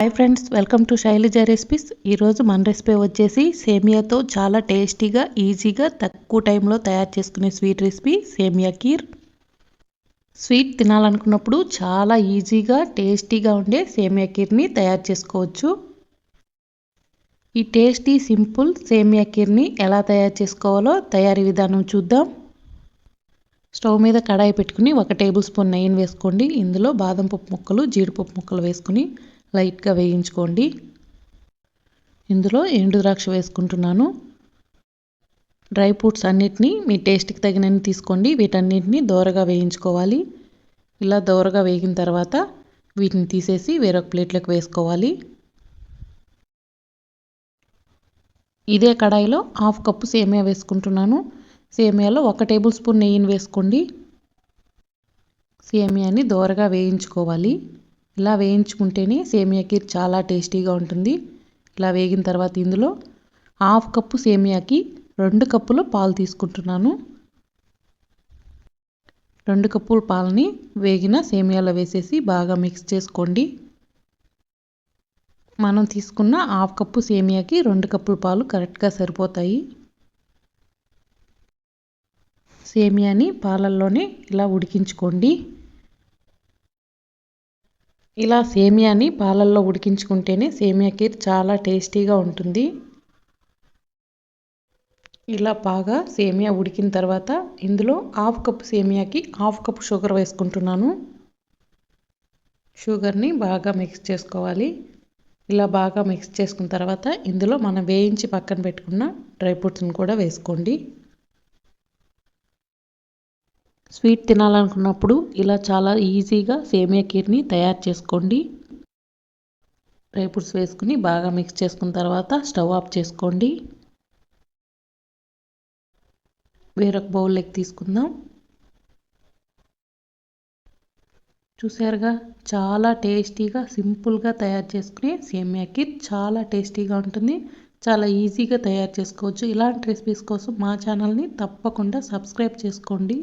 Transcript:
Hi friends welcome to Shailaja recipes ఈరోజు మన recipe వచ్చేసి సేమియాతో చాలా టేస్టీగా ఈజీగా తక్కువ టైంలో తయారు చేసుకునే స్వీట్ రెసిపీ సేమియా కీర్. స్వీట్ తినాలనుకున్నప్పుడు చాలా ఈజీగా టేస్టీగా ఉండే సేమియా కీర్ని తయారు చేసుకోవచ్చు. ఈ టేస్టీ సింపుల్ సేమియా కీర్ని ఎలా తయారు చేసుకోవాలో తయారీ విధానం చూద్దాం. స్టవ్ మీద కడాయి పెట్టుకుని ఒక టేబుల్ స్పూన్ నెయ్యిని వేసుకోండి. ఇందులో బాదం పప్పు ముక్కలు జీడిపప్పు ముక్కలు వేసుకుని లైట్గా వేయించుకోండి. ఇందులో ఎండు ద్రాక్ష వేసుకుంటున్నాను. డ్రై ఫ్రూట్స్ అన్నిటినీ మీ టేస్ట్కి తగినన్ని తీసుకోండి. వీటన్నిటిని దోరగా వేయించుకోవాలి. ఇలా దోరగా వేగిన తర్వాత వీటిని తీసేసి వేరొక ప్లేట్లోకి వేసుకోవాలి. ఇదే కడాయిలో హాఫ్ కప్పు సేమియా వేసుకుంటున్నాను. సేమియాలో ఒక టేబుల్ స్పూన్ నెయ్యిని వేసుకోండి. సేమియాని దోరగా వేయించుకోవాలి. ఇలా వేయించుకుంటేనే సేమియా కీర్ చాలా టేస్టీగా ఉంటుంది. ఇలా వేగిన తర్వాత ఇందులో హాఫ్ కప్పు సేమియాకి రెండు కప్పులు పాలు తీసుకుంటున్నాను. రెండు కప్పుల పాలని వేగిన సేమియాలో వేసేసి బాగా మిక్స్ చేసుకోండి. మనం తీసుకున్న హాఫ్ కప్పు సేమియాకి రెండు కప్పుల పాలు కరెక్ట్గా సరిపోతాయి. సేమియాని పాలల్లోనే ఇలా ఉడికించుకోండి. ఇలా సేమియాని పాలల్లో ఉడికించుకుంటేనే సేమియా కీర్ చాలా టేస్టీగా ఉంటుంది. ఇలా బాగా సేమియా ఉడికిన తర్వాత ఇందులో హాఫ్ కప్ సేమియాకి హాఫ్ కప్ షుగర్ వేసుకుంటున్నాను. షుగర్ని బాగా మిక్స్ చేసుకోవాలి. ఇలా బాగా మిక్స్ చేసుకున్న తర్వాత ఇందులో మనం వేయించి పక్కన పెట్టుకున్న డ్రై ఫ్రూట్స్ని కూడా వేసుకోండి. స్వీట్ తినాలనుకున్నప్పుడు ఇలా చాలా ఈజీగా సేమియా కీర్ని తయారు చేసుకోండి. డ్రై ఫ్రూట్స్ వేసుకుని బాగా మిక్స్ చేసుకున్న తర్వాత స్టవ్ ఆఫ్ చేసుకోండి. వేరొక బౌల్లోకి తీసుకుందాం. చూసారుగా? చాలా టేస్టీగా సింపుల్గా తయారు చేసుకునే సేమియా కీర్ చాలా టేస్టీగా ఉంటుంది. చాలా ఈజీగా తయారు చేసుకోవచ్చు. ఇలాంటి రెసిపీస్ కోసం మా ఛానల్ని తప్పకుండా సబ్స్క్రైబ్ చేసుకోండి.